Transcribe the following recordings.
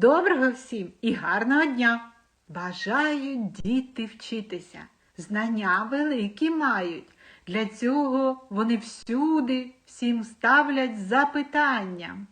Доброго всім і гарного дня! Бажаю діти вчитися. Знання великі мають. Для цього вони всюди всім ставлять запитання.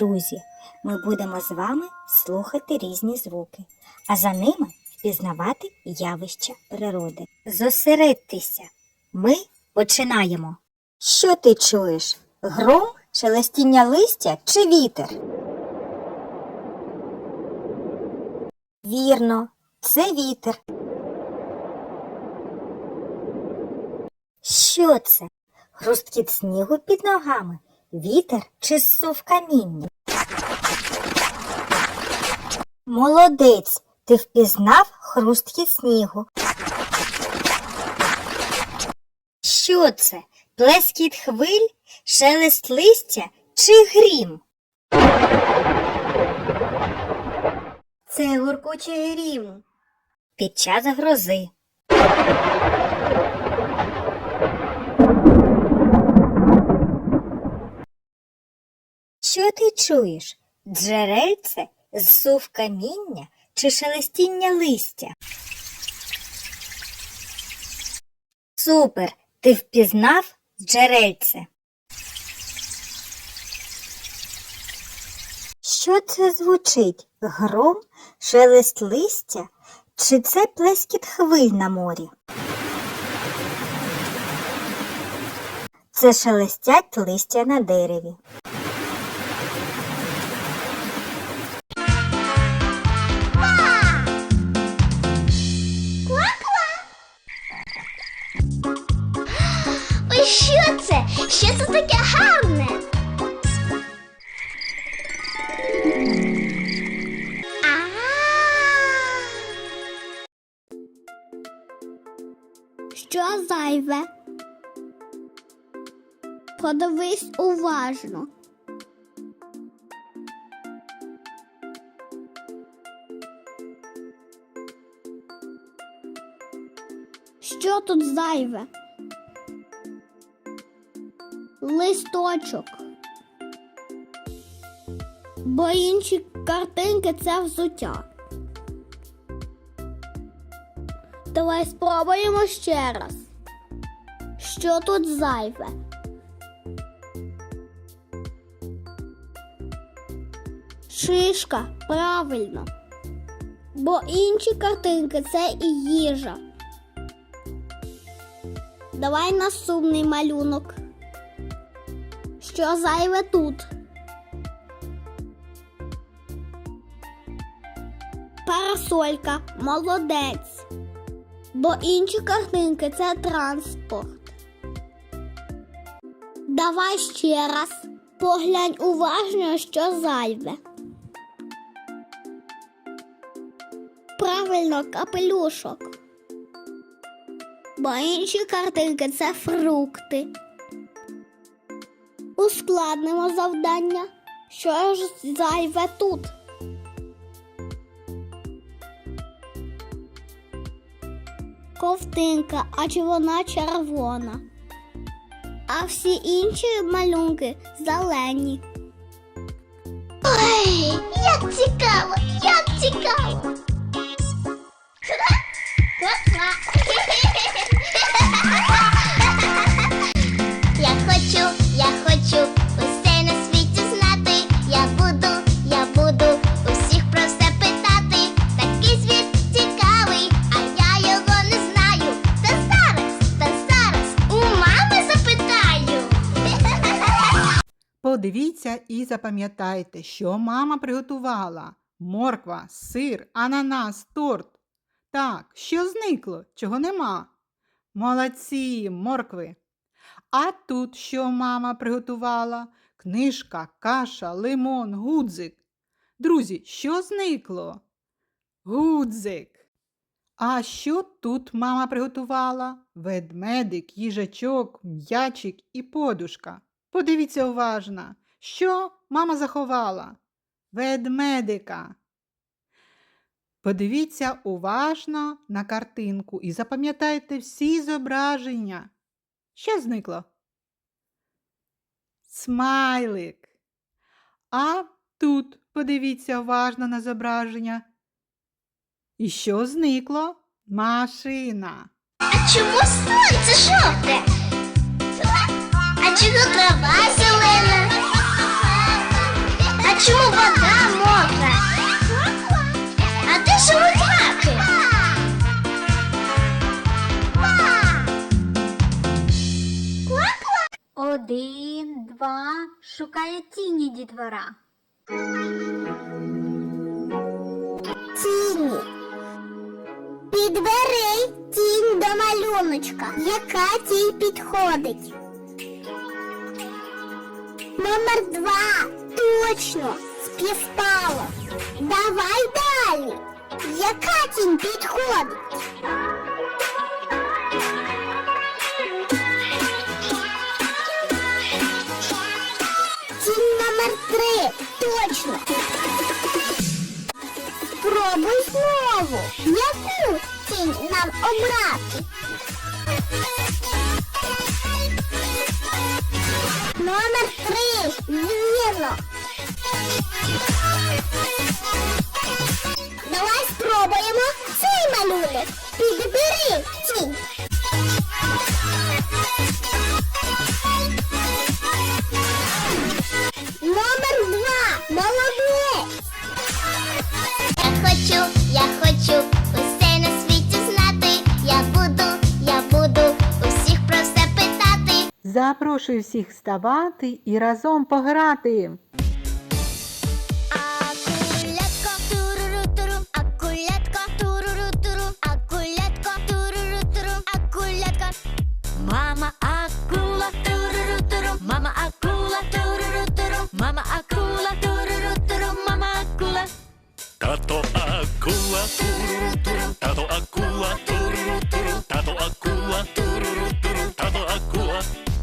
Друзі, ми будемо з вами слухати різні звуки, а за ними впізнавати явища природи. Зосередьтеся. Ми починаємо. Що ти чуєш? Гром, шелестіння листя чи вітер? Вірно, це вітер. Що це? Хрусткіт снігу під ногами, вітер чи зсув каміння? Молодець, ти впізнав хрусткіт снігу. Що це? Плескіт хвиль, шелест листя чи грім? Це гуркучий грім. Під час грози. Що ти чуєш? Джерельце, зсув каміння чи шелестіння листя? Супер! Ти впізнав джерельце. Що це звучить? Гром, шелест листя? Чи це плескіт хвиль на морі? Це шелестять листя на дереві. Що це таке гарне? Що зайве? Подивись уважно. Що тут зайве? Листочок. Бо інші картинки це взуття. Давай спробуємо ще раз. Що тут зайве? Шишка, правильно. Бо інші картинки це і їжа. Давай наступний малюнок. Що зайве тут? Парасолька, молодець. Бо інші картинки це транспорт. Давай ще раз. Поглянь уважно, що зайве. Правильно, капелюшок. Бо інші картинки це фрукти. Ускладнимо завдання. Що ж зайве тут? Ковтинка, адже вона червона. А всі інші малюнки зелені. Ой, як цікаво, як цікаво. Подивіться і запам'ятайте, що мама приготувала: морква, сир, ананас, торт. Так, що зникло, чого нема? Молодці, моркви. А тут що мама приготувала? Книжка, каша, лимон, гудзик. Друзі, що зникло? Гудзик. А що тут мама приготувала? Ведмедик, їжачок, м'ячик і подушка. Подивіться уважно, що мама заховала? Ведмедика. Подивіться уважно на картинку і запам'ятайте всі зображення. Що зникло? Смайлик. А тут подивіться уважно на зображення. І що зникло? Машина. А чому сонце жовте? Чому трава зелена? А чому вода мокра? А де живуть раки? Один, два, шукає тіні дітвора. Тіні. Підбери тінь до малюночка. Яка тінь підходить? Номер два. Точно. Співпало. Давай далі. Яка тінь підходить? Тінь номер три. Точно. Спробуй знову. Яку тінь нам обрати? Номер три. Вірно. Давай спробуємо цей малюнок. Підбери Запрошую всіх вставати і разом пограти.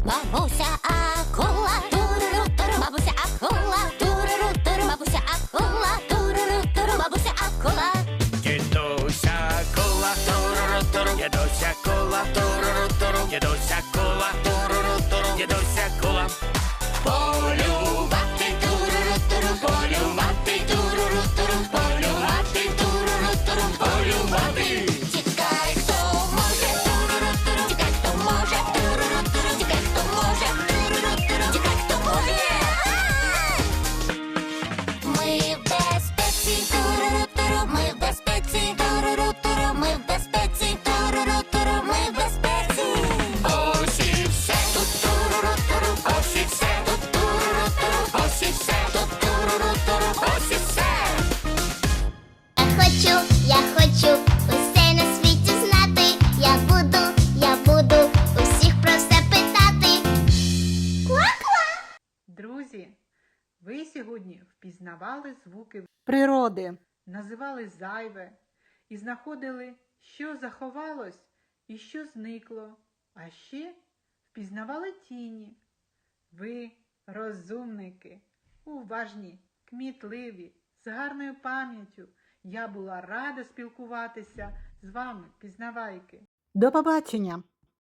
Vamos хочу, я хочу усе на світі знати. Я буду, я буду усіх про все питати. Ква-ква! Друзі, ви сьогодні впізнавали звуки природи, називали зайве і знаходили, що заховалось і що зникло, а ще впізнавали тіні. Ви розумники, уважні, кмітливі, з гарною пам'яттю. Я була рада спілкуватися з вами, пізнавайки. До побачення!